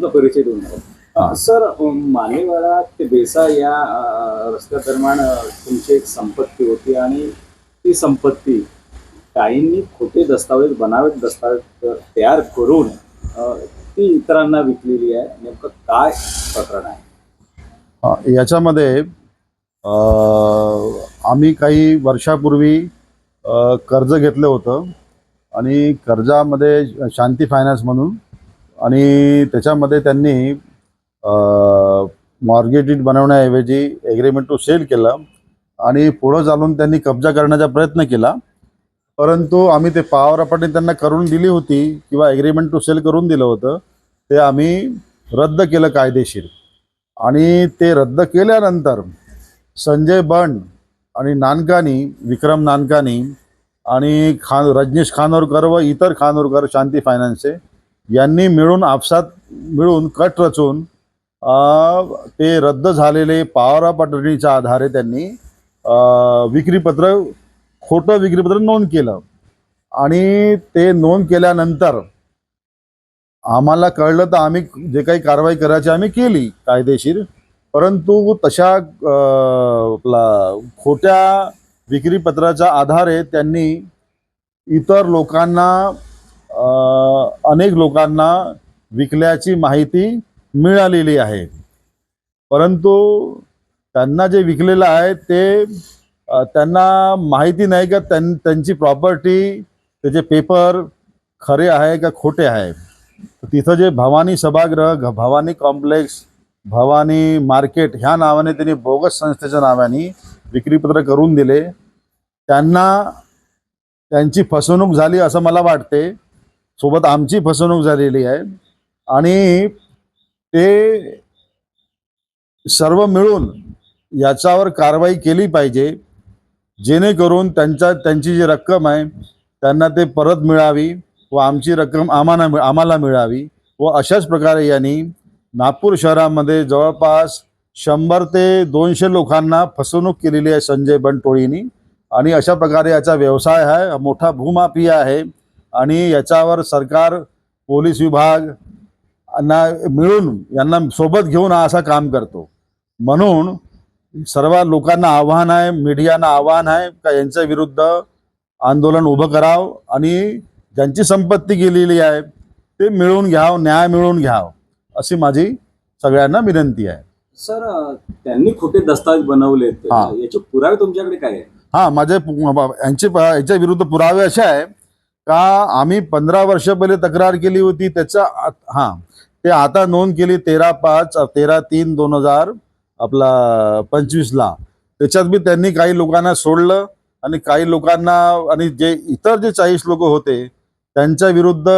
तुमचा परिचय देऊन द्या. सर अ, मानेवाडा ते बेसा या अ, रस्त्यादरम्यान अ, तुमची एक संपत्ती होती आणि ती संपत्ती काहींनी खोटे दस्तावेज बनावट दस्तावेज तयार करून ती इतरांना विकलेली आहे. नेमकं काय प्रकरण आहे? याच्यामध्ये आम्ही काही वर्षापूर्वी कर्ज घेतलं होतं आणि कर्जामध्ये शांती फायनान्स म्हणून आणि त्याच्यामध्ये त्यांनी मॉर्गेज बनवण्याऐवजी एग्रीमेंट टू सेल केलं आणि पुढं चालून त्यांनी कब्जा करण्याचा प्रयत्न केला. परंतु आम्ही ते पावर अपार्टी त्यांना करून दिली होती किंवा ॲग्रीमेंट टू सेल करून दिलं होतं ते आम्ही रद्द केलं कायदेशीर. आणि ते रद्द केल्यानंतर संजय बंड आणि नानकानी विक्रम नानकानी आणि खान रजनीश खानोरकर व इतर खानोरकर शांती फायनान्सचे यांनी मिळून आपसात मिळून कट रचून ते रद्द झालेले पॉवर ऑफ अटर्नीच्या आधारे त्यांनी विक्रीपत्र खोटं विक्रीपत्र नोंद केलं. आणि ते नोंद केल्यानंतर आम्हाला कळलं तर आम्ही जे काही कारवाई करायची आम्ही केली कायदेशीर. परंतु तशा आपला खोट्या विक्रीपत्राच्या आधारे त्यांनी इतर लोकांना अनेक लोकांना विकल्याची माहिती मिळालेली आहे. परंतु त्यांना जे विकलेलं आहे ते त्यांना माहिती नाही का त्यां त्यांची प्रॉपर्टी त्याचे पेपर खरे आहे का खोटे आहे? तिथं जे भवानी सभागृह घ- भवानी कॉम्प्लेक्स भवानी मार्केट ह्या नावाने त्यांनी बोगस संस्थेच्या नावाने विक्रीपत्र करून दिले. त्यांना त्यांची फसवणूक झाली असं मला वाटते. सोबत आमची फसवणूक झालेली आहे. आणि ते सर्व मिळून याच्यावर कारवाई केली पाहिजे. जेणेकरून त्यांच्या त्यांची जी रक्कम आहे त्यांना ते परत मिळावी व आमची रक्कम आम्हाला आम्हाला मिळावी व अशाच प्रकारे यांनी नागपूर शहरामध्ये जवळपास शंभर ते दोनशे लोकांना फसवणूक केलेली आहे संजय बनटोळीनी. आणि अशा प्रकारे याचा व्यवसाय आहे मोठा भूमाफिया आहे. आणि याच्यावर सरकार पोलीस विभाग यांना मिळून यांना सोबत घेऊन हा असा काम करतो. म्हणून सर्व लोकांना आव्हान आहे मीडियाना आव्हान आहे का यांच्या विरुद्ध आंदोलन उभं करावं आणि ज्यांची संपत्ती गेलेली आहे ते मिळवून घ्यावं न्याय मिळवून घ्यावं अशी माझी सगळ्यांना विनंती आहे. सर त्यांनी खोटे दस्तावेज बनवले हा. याचे पुरावे तुमच्याकडे काय आहे हां माझे यांचे याच्या विरुद्ध पुरावे असे आहे का आम्ही पंधरा वर्ष पहिले तक्रार केली होती त्याचा हा हां ते आता नोंद केली तेरा पाच तेरा तीन दोन हजार आपला पंचवीसला त्याच्यात बी त्यांनी काही लोकांना सोडलं आणि काही लोकांना आणि जे इतर जे चाळीस लोक होते त्यांच्या विरुद्ध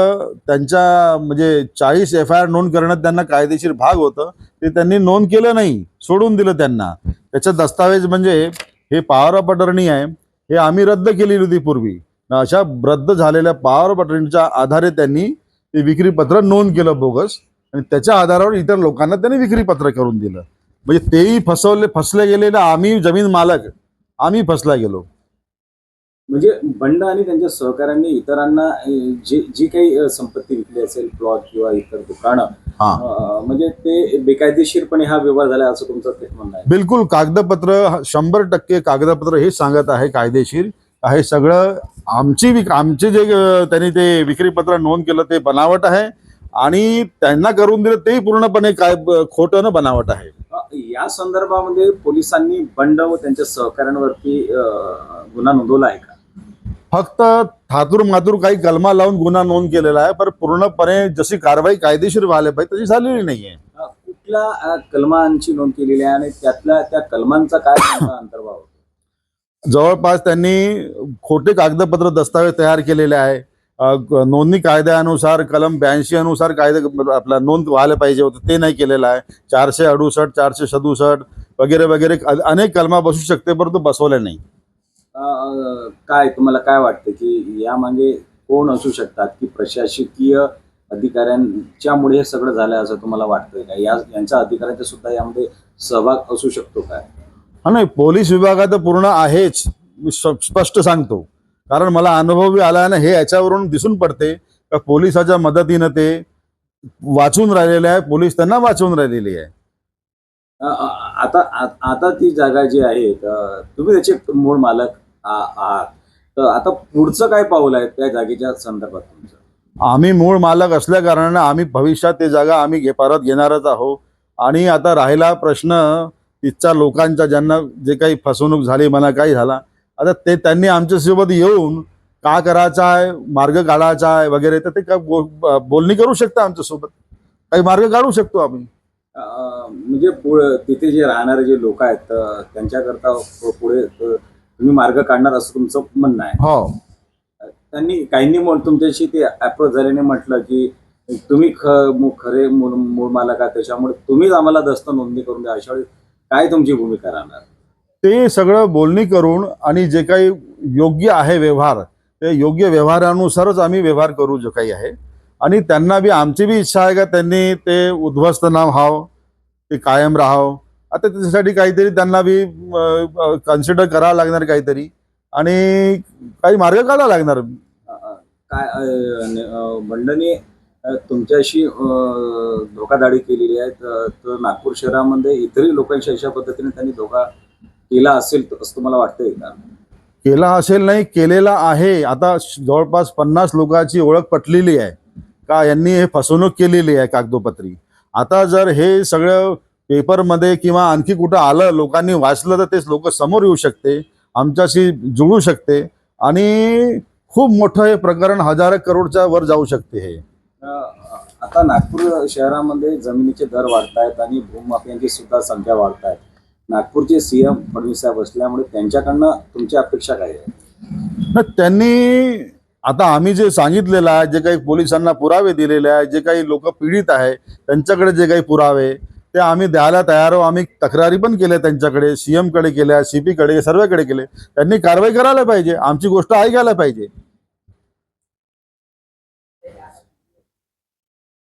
त्यांच्या म्हणजे चाळीस एफ आय आर नोंद करण्यात त्यांना कायदेशीर भाग होतं. ते त्यांनी नोंद केलं नाही सोडून दिलं त्यांना. त्याचा दस्तावेज म्हणजे हे पॉवर ऑफ अटर्नी आहे हे आम्ही रद्द केलेली होती पूर्वी. अशा रद्द झालेल्या पॉवर ऑफ अटर्नीच्या आधारे त्यांनी ते विक्रीपत्र नोंद केलं बोगस. आणि त्याच्या आधारावर इतर लोकांना त्यांनी विक्रीपत्र करून दिलं. म्हणजे तेही फसवले फसले गेलेले आम्ही जमीन मालक. आम्ही फसला गेलो. म्हणजे बंड आणि त्यांच्या सहकाऱ्यांनी इतरांना जी जी काही संपत्ती विकली असेल प्लॉट किंवा इतर दुकानं हा. म्हणजे ते बेकायदेशीरपणे हा व्यवहार झाला असं तुमचं ते म्हणणं आहे. बिलकुल. कागदपत्र शंभर टक्के कागदपत्र हे सांगत आहे कायदेशीर. हे सगळं. आमची विक आमचे जे त्यांनी ते विक्रीपत्र नोंद केलं ते बनावट आहे. आणि त्यांना करून दिलं ते पूर्णपणे काय खोटं न बनावट आहे. या संदर्भामध्ये पोलिसांनी बंड व त्यांच्या सहकाऱ्यांवरती गुन्हा नोंदवला आहे का? फक्त थातूर मातूर काही कलमा लावून गुन्हा नोंद केलेला आहे पण पूर्णपणे जशी कारवाई कायदेशीर व्हायला पाहिजे तशी झालेली नाहीये. कुठल्या कलमांची नोंद केलेली आहे आणि त्यातल्या त्या कलमांचा काय अंतर्भाव जवळपास त्यांनी खोटे कागदपत्र दस्तावेज तयार केलेले आहे. नोंदणी कायद्यानुसार कलम ब्याऐंशी अनुसार कायदे आपला नोंद व्हायला पाहिजे होतं ते नाही केलेलं आहे. चारशे अडुसष्ट चारशे सदुसष्ट वगैरे वगैरे अनेक कलमा बसू शकते परंतु बसवल्या नाही. काय तुम्हाला काय वाटतं की यामागे कोण असू शकतात की प्रशासकीय अधिकाऱ्यांच्यामुळे हे सगळं झालं असं तुम्हाला वाटतंय का? या यांच्या अधिकाऱ्यांचा सुद्धा यामध्ये सहभाग असू शकतो काय हा नाही पोलीस विभागात पूर्ण आहेच. मी स्प- स्पष्ट सांगतो. कारण मला अनुभव आला ना हे याच्यावरून दिसून पडते का पोलिसाच्या मदतीनं ते वाचून राहिलेले आहे पोलीस त्यांना वाचवून राहिलेली आहे. आता आता ती जागा जी आहे तुम्ही त्याचे मूळ मालक आ- आहात. तर आता पुढचं काय पाऊल आहे त्या जागेच्या संदर्भात तुमचं? आम्ही मूळ मालक असल्या कारणाने आम्ही भविष्यात ते जागा आम्ही घे परत घेणारच आहोत. आणि आता राहिला प्रश्न तिथच्या लोकांचा ज्यांना जे काही फसवणूक झाली म्हणा काही झाला आता ते त्यांनी आमच्यासोबत येऊन का करायचा आहे मार्ग काढायचा आहे वगैरे तर ते का बो- बोलणी करू शकता आमच्यासोबत. काही मार्ग काढू शकतो आम्ही. म्हणजे तिथे जे राहणारे जे लोक आहेत त्यांच्याकरता पुढे तुम्ही मार्ग काढणार असं तुमचं म्हणणं आहे. हो. त्यांनी काहींनी म्हण- तुमच्याशी ते अप्रोच झाल्याने म्हटलं की तुम्ही ख खरे मूळ मूळ मालक आहात त्याच्यामुळे तुम्हीच आम्हाला दस्त नोंदणी करून द्या. अशा वेळी काय तुमची भूमिका राहणार? ते सगळं बोलणी करून आणि जे काही योग्य आहे व्यवहार ते योग्य व्यवहारानुसारच आम्ही व्यवहार करू जो काही आहे. आणि त्यांना बी आमची बी इच्छा आहे का त्यांनी ते उद्ध्वस्त न व्हावं ते कायम राहावं. आता त्याच्यासाठी काहीतरी त्यांना बी कन्सिडर करावं लागणार काहीतरी. आणि काही मार्ग काढावा लागणार. काय अ, तुमच्याशी धोकाधाडी केलेली आहे. तर नागपूर शहरामध्ये इतरही लोकांशी अशा पद्धतीने त्यांनी धोका केला असेल असं तुम्हाला वाटतंय का? केला असेल नाही केलेला आहे. आता जवळपास पन्नास लोकांची ओळख पटलेली आहे. का यांनी हे फसवणूक केलेली आहे कागदोपत्री? आता जर हे सगळं पेपरमध्ये किंवा आणखी कुठं आलं लोकांनी वाचलं तर तेच लोक समोर येऊ शकते आमच्याशी जुळू शकते आणि खूप मोठं हे प्रकरण हजार करोडच्या वर जाऊ शकते हे. आता नागपूर शहरामध्ये जमिनीचे दर वाढत आहेत आणि भूमाफियांची सुद्धा संख्या वाढत आहेत नागपूरचे सीएम फडणवीस साहेब असल्यामुळे त्यांच्याकडनं तुमची अपेक्षा काय आहे? त्यांनी आता आम्ही जे सांगितलेलं आहे जे काही पोलिसांना पुरावे दिलेले आहे जे काही लोक पीडित आहे त्यांच्याकडे जे काही पुरावे ते आम्ही द्यायला तयार आहोत. आम्ही तक्रारी पण केल्या त्यांच्याकडे सीएमकडे केल्या सीपी कडे सर्वेकडे केले. त्यांनी कारवाई करायला पाहिजे. आमची गोष्ट ऐकायला पाहिजे.